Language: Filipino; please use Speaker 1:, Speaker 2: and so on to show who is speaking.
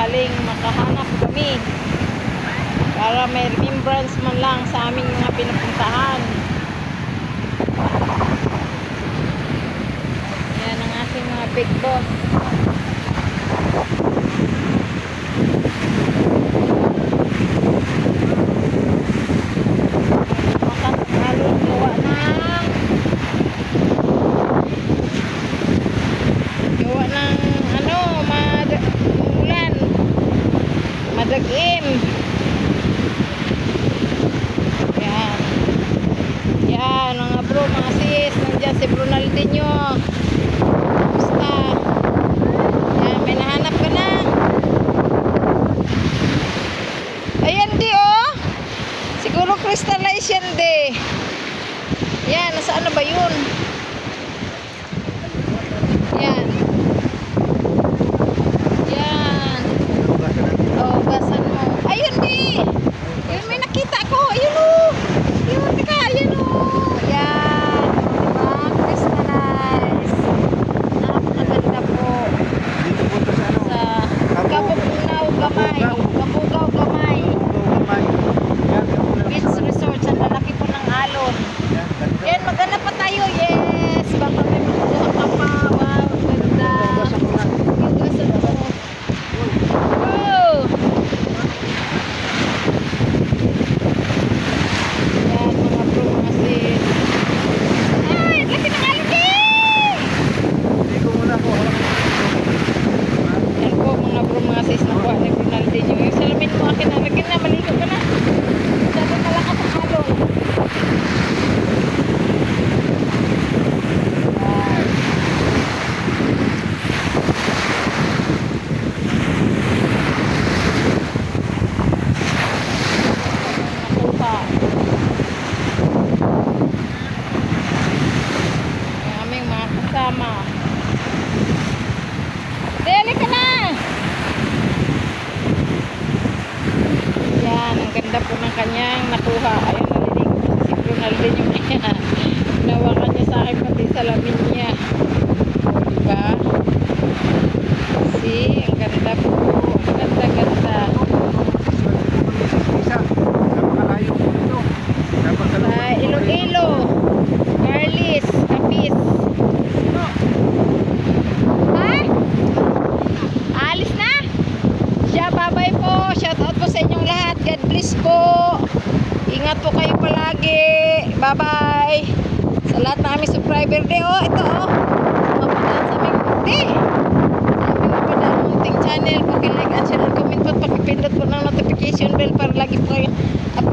Speaker 1: sakaling makahanap kami para may remembrance man lang sa aming mga pinapuntahan. Yan ang ating mga big boss. Madagim. Yan. Yan, mga bro, mga sis. Nandiyan si Brunaldinho. Basta. Yan, may nahanap ka na. Ayan di oh. Siguro crystallize yan di. Nasa ano ba yun? Yan. Yan. Oh, basan mo. Ayun di. Ayun, may nakita ko. Ayun o. Ayun, teka. Ayun o. Yan. Diba? Crystallize. Napakaganda po.
Speaker 2: Dito punta sa ano?
Speaker 1: Sa
Speaker 2: Kabu-
Speaker 1: Kabugaw Gamay. Kabugaw Gamay.
Speaker 2: Kamay. Yan, ako na lang
Speaker 1: Beach
Speaker 2: sa-
Speaker 1: Resort. Sa lalaki po ng alon.
Speaker 2: Yan, ganda.
Speaker 1: Yan, maganda pa tayo. Yes. Baka may makuha pa pa. Wow, ganda.
Speaker 2: Basa ko na.
Speaker 1: Yung gasa ko. Wow. Yan, mga bro, mga sis. Ay, laki ng alon eh!
Speaker 2: Ligo muna ako. Wala ko.
Speaker 1: Yan po, mga bro, mga sis, nakuha ni Ronaldinho. Yung salamin mo, akin na. Lagyan na, maligo ka na. Sabi malakas ang alon. Yan. Nakuha. Ang aming mga kasama. Deli ka na! Yan, ang ganda po ng kanyang nakuha. Ayun, naliligo po si Ronaldinho niya. Nawakan niya sa akin pati salamin niya. O, diba? See, ang ganda po. Po. Shout out po sa inyong lahat. God bless po. Ingat po kayo palagi. Bye-bye. Sa lahat ng aming subscriber. De, oh, ito, oh. Mapadaan sa aming, aming mapadaan munting channel. Pag-like at share, comment po. Pakipindot po ng notification bell para lagi po kayo updated